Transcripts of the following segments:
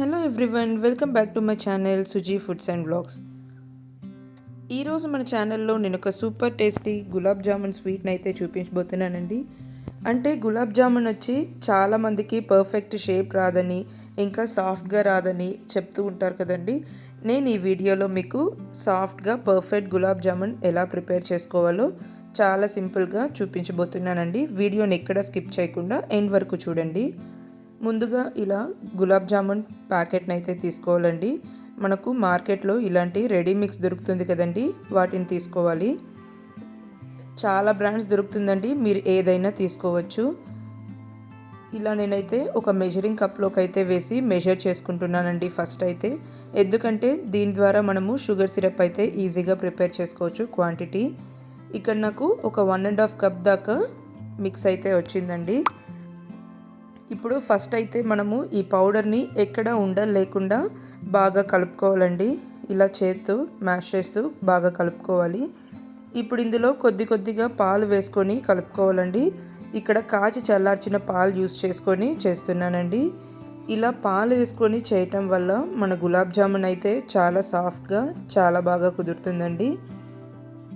Hello everyone welcome back to my channel Suji foods and vlogs ఈరోజు మన ఛానల్లో నేను ఒక సూపర్ టేస్టీ గులాబ్ జామున్ స్వీట్ని అయితే చూపించబోతున్నానండి. అంటే గులాబ్ జామున్ వచ్చి చాలామందికి పర్ఫెక్ట్ షేప్ రాదని ఇంకా సాఫ్ట్గా రాదని చెప్తూ ఉంటారు కదండి. నేను ఈ వీడియోలో మీకు సాఫ్ట్గా పర్ఫెక్ట్ గులాబ్ జామున్ ఎలా ప్రిపేర్ చేసుకోవాలో చాలా సింపుల్గా చూపించబోతున్నానండి. వీడియోని ఎక్కడ స్కిప్ చేయకుండా ఎండ్ వరకు చూడండి. ముందుగా ఇలా గులాబ్ జామున్ ప్యాకెట్ని అయితే తీసుకోవాలండి. మనకు మార్కెట్లో ఇలాంటి రెడీ మిక్స్ దొరుకుతుంది కదండి వాటిని తీసుకోవాలి. చాలా బ్రాండ్స్ దొరుకుతుందండి మీరు ఏదైనా తీసుకోవచ్చు. ఇలా నేనైతే ఒక మెజరింగ్ కప్లోకి అయితే వేసి మెజర్ చేసుకుంటున్నానండి ఫస్ట్ అయితే. ఎందుకంటే దీని ద్వారా మనము షుగర్ సిరప్ అయితే ఈజీగా ప్రిపేర్ చేసుకోవచ్చు క్వాంటిటీ. ఇక్కడ నాకు ఒక వన్ అండ్ హాఫ్ కప్ దాకా మిక్స్ అయితే వచ్చిందండి. ఇప్పుడు ఫస్ట్ అయితే మనము ఈ పౌడర్ని ఎక్కడ ఉండలు లేకుండా బాగా కలుపుకోవాలండి. ఇలా చేత్తో మ్యాష్ చేస్తూ బాగా కలుపుకోవాలి. ఇప్పుడు ఇందులో కొద్ది కొద్దిగా పాలు వేసుకొని కలుపుకోవాలండి. ఇక్కడ కాచి చల్లార్చిన పాలు యూస్ చేసుకొని చేస్తున్నానండి. ఇలా పాలు వేసుకొని చేయటం వల్ల మన గులాబ్ జామున్ అయితే చాలా సాఫ్ట్గా చాలా బాగా కుదురుతుందండి.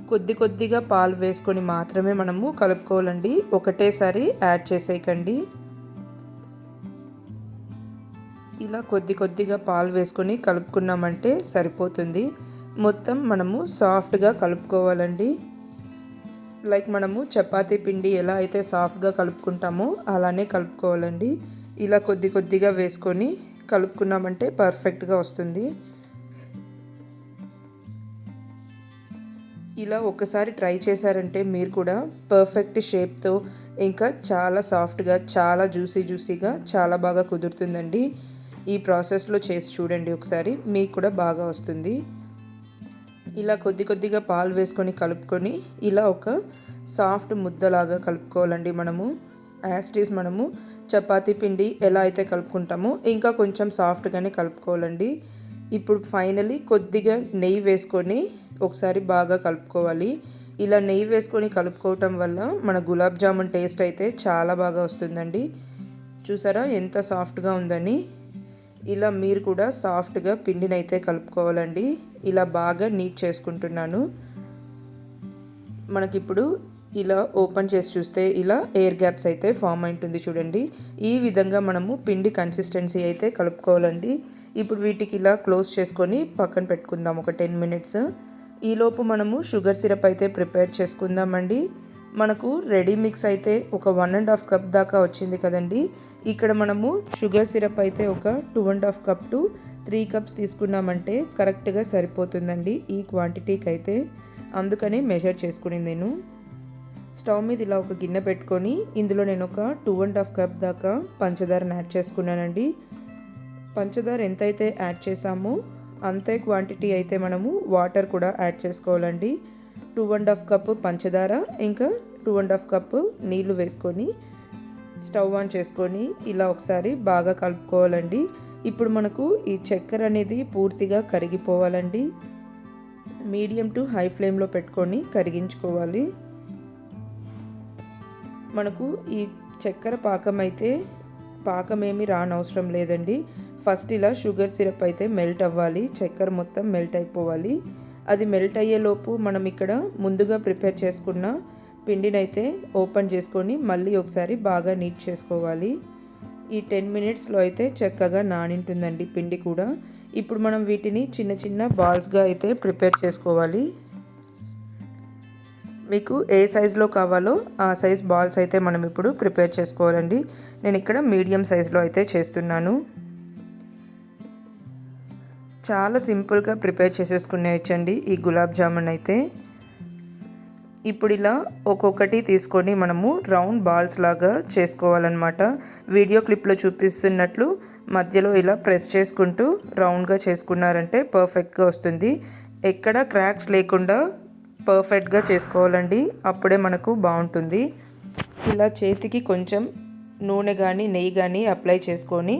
కొద్ది కొద్దిగా పాలు వేసుకొని మాత్రమే మనము కలుపుకోవాలండి. ఒకటేసారి యాడ్ చేసేయకండి. ఇలా కొద్ది కొద్దిగా పాలు వేసుకొని కలుపుకున్నామంటే సరిపోతుంది. మొత్తం మనము సాఫ్ట్గా కలుపుకోవాలండి. లైక్ మనము చపాతీ పిండి ఎలా అయితే సాఫ్ట్గా కలుపుకుంటామో అలానే కలుపుకోవాలండి. ఇలా కొద్ది కొద్దిగా వేసుకొని కలుపుకున్నామంటే పర్ఫెక్ట్గా వస్తుంది. ఇలా ఒకసారి ట్రై చేశారంటే మీరు కూడా పర్ఫెక్ట్ షేప్తో ఇంకా చాలా సాఫ్ట్గా చాలా జ్యూసీ జ్యూసీగా చాలా బాగా కుదురుతుందండి. ఈ ప్రాసెస్లో చేసి చూడండి ఒకసారి. మీకు కూడా బాగా వస్తుంది. ఇలా కొద్ది కొద్దిగా పాలు వేసుకొని కలుపుకొని ఇలా ఒక సాఫ్ట్ ముద్దలాగా కలుపుకోవాలండి మనము. యాస్టీస్ మనము చపాతీ పిండి ఎలా అయితే కలుపుకుంటామో ఇంకా కొంచెం సాఫ్ట్గానే కలుపుకోవాలండి. ఇప్పుడు ఫైనలీ కొద్దిగా నెయ్యి వేసుకొని ఒకసారి బాగా కలుపుకోవాలి. ఇలా నెయ్యి వేసుకొని కలుపుకోవటం వల్ల మన గులాబ్ జామున్ టేస్ట్ అయితే చాలా బాగా వస్తుందండి. చూసారా ఎంత సాఫ్ట్గా ఉందని? ఇలా మీరు కూడా సాఫ్ట్గా పిండిని అయితే కలుపుకోవాలండి. ఇలా బాగా నీట్ చేసుకుంటున్నాను. మనకిప్పుడు ఇలా ఓపెన్ చేసి చూస్తే ఇలా ఎయిర్ గ్యాప్స్ అయితే ఫామ్ అయింటుంది చూడండి. ఈ విధంగా మనము పిండి కన్సిస్టెన్సీ అయితే కలుపుకోవాలండి. ఇప్పుడు వీటికి ఇలా క్లోజ్ చేసుకొని పక్కన పెట్టుకుందాం ఒక టెన్ మినిట్స్. ఈలోపు మనము షుగర్ సిరప్ అయితే ప్రిపేర్ చేసుకుందామండి. మనకు రెడీ మిక్స్ అయితే ఒక వన్ అండ్ హాఫ్ కప్ దాకా వచ్చింది కదండి. ఇక్కడ మనము షుగర్ సిరప్ అయితే ఒక two and half cup to three cups తీసుకున్నామంటే కరెక్ట్గా సరిపోతుందండి ఈ క్వాంటిటీకి అయితే. అందుకని మెజర్ చేసుకుని నేను స్టవ్ మీద ఇలా ఒక గిన్నె పెట్టుకొని ఇందులో నేను ఒక టూ అండ్ హాఫ్ కప్ దాకా పంచదారను యాడ్ చేసుకున్నానండి. పంచదార ఎంతైతే యాడ్ చేసామో అంతే క్వాంటిటీ అయితే మనము వాటర్ కూడా యాడ్ చేసుకోవాలండి. టూ అండ్ హాఫ్ కప్ పంచదార ఇంకా టూ అండ్ హాఫ్ కప్ నీళ్ళు వేసుకొని స్టవ్ ఆన్ చేసుకొని ఇలా ఒకసారి బాగా కలుపుకోవాలండి. ఇప్పుడు మనకు ఈ చక్కెర అనేది పూర్తిగా కరిగిపోవాలండి. మీడియం టు హై ఫ్లేమ్లో పెట్టుకొని కరిగించుకోవాలి. మనకు ఈ చక్కెర పాకం అయితే పాకం ఏమి రానవసరం లేదండి. ఫస్ట్ ఇలా షుగర్ సిరప్ అయితే మెల్ట్ అవ్వాలి. చక్కెర మొత్తం మెల్ట్ అయిపోవాలి. అది మెల్ట్ అయ్యేలోపు మనం ఇక్కడ ముందుగా ప్రిపేర్ చేసుకున్న పిండినైతే ఓపెన్ చేసుకొని మళ్ళీ ఒకసారి బాగా నీట్ చేసుకోవాలి. ఈ టెన్ మినిట్స్లో అయితే చక్కగా నానింటుందండి పిండి కూడా. ఇప్పుడు మనం వీటిని చిన్న చిన్న బాల్స్గా అయితే ప్రిపేర్ చేసుకోవాలి. మీకు ఏ సైజులో కావాలో ఆ సైజ్ బాల్స్ అయితే మనం ఇప్పుడు ప్రిపేర్ చేసుకోవాలండి. నేను ఇక్కడ మీడియం సైజులో అయితే చేస్తున్నాను. చాలా సింపుల్గా ప్రిపేర్ చేసేసుకునేయచ్చండి ఈ గులాబ్ జామున్ అయితే ఇప్పుడు ఇలా ఒక్కొక్కటి తీసుకొని మనము రౌండ్ బాల్స్ లాగా చేసుకోవాలన్నమాట. వీడియో క్లిప్లో చూపిస్తున్నట్లు మధ్యలో ఇలా ప్రెస్ చేసుకుంటూ రౌండ్గా చేసుకున్నారంటే పర్ఫెక్ట్గా వస్తుంది. ఎక్కడ క్రాక్స్ లేకుండా పర్ఫెక్ట్గా చేసుకోవాలండి. అప్పుడే మనకు బాగుంటుంది. ఇలా చేతికి కొంచెం నూనె కానీ నెయ్యి కానీ అప్లై చేసుకొని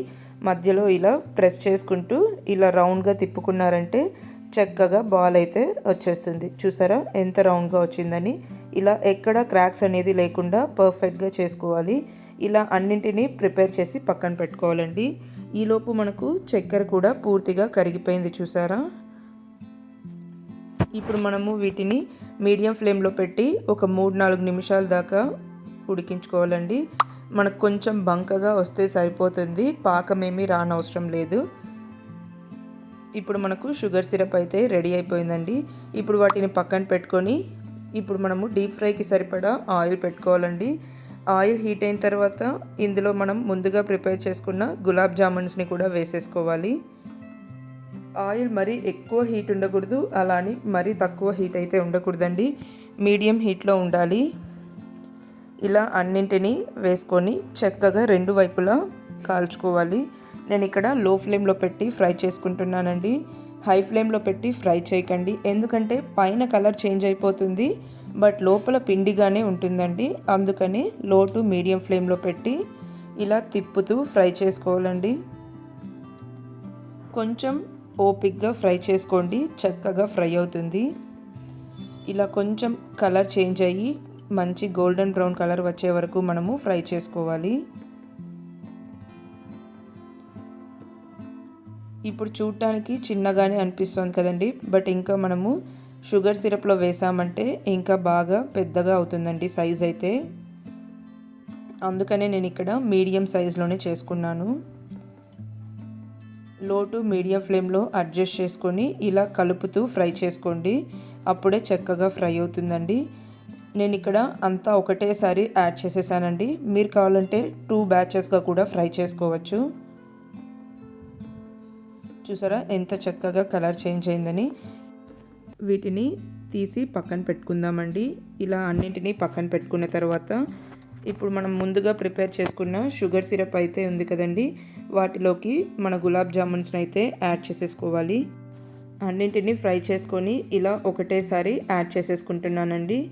మధ్యలో ఇలా ప్రెస్ చేసుకుంటూ ఇలా రౌండ్గా తిప్పుకున్నారంటే చక్కగా బాల్ అయితే వచ్చేస్తుంది. చూసారా? ఎంత రౌండ్గా వచ్చిందని. ఇలా ఎక్కడ క్రాక్స్ అనేది లేకుండా పర్ఫెక్ట్గా చేసుకోవాలి. ఇలా అన్నింటినీ ప్రిపేర్ చేసి పక్కన పెట్టుకోవాలండి. ఈలోపు మనకు చక్కెర కూడా పూర్తిగా కరిగిపోయింది చూసారా? ఇప్పుడు మనము వీటిని మీడియం ఫ్లేమ్లో పెట్టి ఒక మూడు నాలుగు నిమిషాల దాకా ఉడికించుకోవాలండి. మనకు కొంచెం బంకగా వస్తే సరిపోతుంది. పాకమేమీ రానవసరం లేదు. ఇప్పుడు మనకు షుగర్ సిరప్ అయితే రెడీ అయిపోయిందండి. ఇప్పుడు వాటిని పక్కన పెట్టుకొని ఇప్పుడు మనము డీప్ ఫ్రైకి సరిపడా ఆయిల్ పెట్టుకోవాలండి. ఆయిల్ హీట్ అయిన తర్వాత ఇందులో మనం ముందుగా ప్రిపేర్ చేసుకున్న గులాబ్ జామున్స్ని కూడా వేసేసుకోవాలి. ఆయిల్ మరీ ఎక్కువ హీట్ ఉండకూడదు అలానే మరీ తక్కువ హీట్ అయితే ఉండకూడదండి. మీడియం హీట్లో ఉండాలి. ఇలా అన్నింటినీ వేసుకొని చక్కగా రెండు వైపులా కాల్చుకోవాలి. నేను ఇక్కడ లో ఫ్లేమ్లో పెట్టి ఫ్రై చేసుకుంటున్నానండి. హై ఫ్లేమ్లో పెట్టి ఫ్రై చేయకండి. ఎందుకంటే పైన కలర్ చేంజ్ అయిపోతుంది బట్ లోపల పిండిగానే ఉంటుందండి. అందుకని లో టు మీడియం ఫ్లేమ్లో పెట్టి ఇలా తిప్పుతూ ఫ్రై చేసుకోవాలండి. కొంచెం ఓపిక్గా ఫ్రై చేసుకోండి. చక్కగా ఫ్రై అవుతుంది. ఇలా కొంచెం కలర్ చేంజ్ అయ్యి మంచి గోల్డెన్ బ్రౌన్ కలర్ వచ్చే వరకు మనము ఫ్రై చేసుకోవాలి. ఇప్పుడు చూడటానికి చిన్నగానే అనిపిస్తుంది కదండి. బట్ ఇంకా మనము షుగర్ సిరప్లో వేసామంటే ఇంకా బాగా పెద్దగా అవుతుందండి సైజ్ అయితే. అందుకనే నేను ఇక్కడ మీడియం సైజులోనే చేసుకున్నాను. లో టు మీడియం ఫ్లేమ్లో అడ్జస్ట్ చేసుకొని ఇలా కలుపుతూ ఫ్రై చేసుకోండి. అప్పుడే చక్కగా ఫ్రై అవుతుందండి. నేను ఇక్కడ అంతా ఒకటేసారి యాడ్ చేసేసానండి. మీరు కావాలంటే టూ బ్యాచెస్గా కూడా ఫ్రై చేసుకోవచ్చు. చూసారా? ఎంత చక్కగా కలర్ చేంజ్ అయిందని. వీటిని తీసి పక్కన పెట్టుకుందామండి. ఇలా అన్నింటినీ పక్కన పెట్టుకున్న తర్వాత ఇప్పుడు మనం ముందుగా ప్రిపేర్ చేసుకున్న షుగర్ సిరప్ అయితే ఉంది కదండి. వాటిలోకి మన గులాబ్ జామున్స్ని అయితే యాడ్ చేసేసుకోవాలి. అన్నింటినీ ఫ్రై చేసుకొని ఇలా ఒకటేసారి యాడ్ చేసేసుకుంటున్నానండి.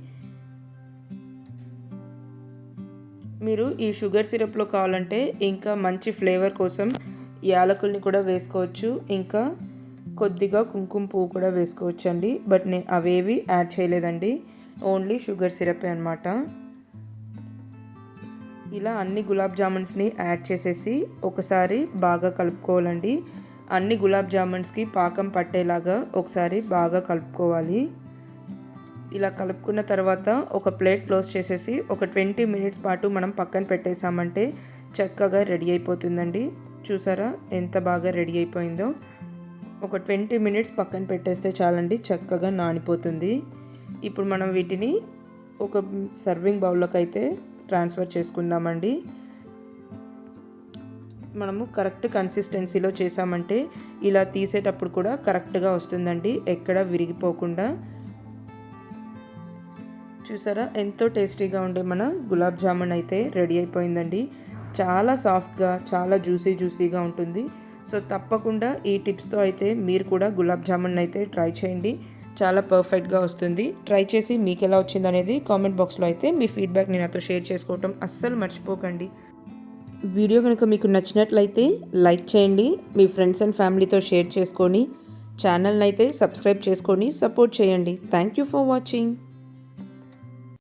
మీరు ఈ షుగర్ సిరప్లో కావాలంటే ఇంకా మంచి ఫ్లేవర్ కోసం యాలకుల్ని కూడా వేసుకోవచ్చు. ఇంకా కొద్దిగా కుంకుమ పువ్వు కూడా వేసుకోవచ్చు అండి బట్ నేను అవేవి యాడ్ చేయలేదండి. ఓన్లీ షుగర్ సిరపే అనమాట ఇలా అన్ని గులాబ్ జామున్స్ని యాడ్ చేసేసి ఒకసారి బాగా కలుపుకోవాలండి. అన్ని గులాబ్ జామున్స్కి పాకం పట్టేలాగా ఒకసారి బాగా కలుపుకోవాలి. ఇలా కలుపుకున్న తర్వాత ఒక ప్లేట్ క్లోజ్ చేసేసి ఒక ట్వంటీ మినిట్స్ పాటు మనం పక్కన పెట్టేసామంటే చక్కగా రెడీ అయిపోతుందండి. చూసారా? ఎంత బాగా రెడీ అయిపోయిందో. ఒక ట్వంటీ మినిట్స్ పక్కన పెట్టేస్తే చాలండి చక్కగా నానిపోతుంది. ఇప్పుడు మనం వీటిని ఒక సర్వింగ్ బౌల్లోకి అయితే ట్రాన్స్ఫర్ చేసుకుందామండి. మనము కరెక్ట్ కన్సిస్టెన్సీలో చేసామంటే ఇలా తీసేటప్పుడు కూడా కరెక్ట్గా వస్తుందండి ఎక్కడ విరిగిపోకుండా. చూసారా? ఎంతో టేస్టీగా ఉండే మన గులాబ్ జామున్ అయితే రెడీ అయిపోయిందండి. చాలా సాఫ్ట్గా చాలా జ్యూసీ జ్యూసీగా ఉంటుంది. సో తప్పకుండా ఈ టిప్స్తో అయితే మీరు కూడా గులాబ్ జామున్ అయితే ట్రై చేయండి. చాలా పర్ఫెక్ట్గా వస్తుంది. ట్రై చేసి మీకు ఎలా వచ్చింది అనేది కామెంట్ బాక్స్లో అయితే మీ ఫీడ్బ్యాక్ నేను నాతో షేర్ చేసుకోవటం అస్సలు మర్చిపోకండి. వీడియో కనుక మీకు నచ్చినట్లయితే లైక్ చేయండి మీ ఫ్రెండ్స్ అండ్ ఫ్యామిలీతో షేర్ చేసుకొని ఛానల్ని అయితే సబ్స్క్రైబ్ చేసుకొని సపోర్ట్ చేయండి. Thank you for watching.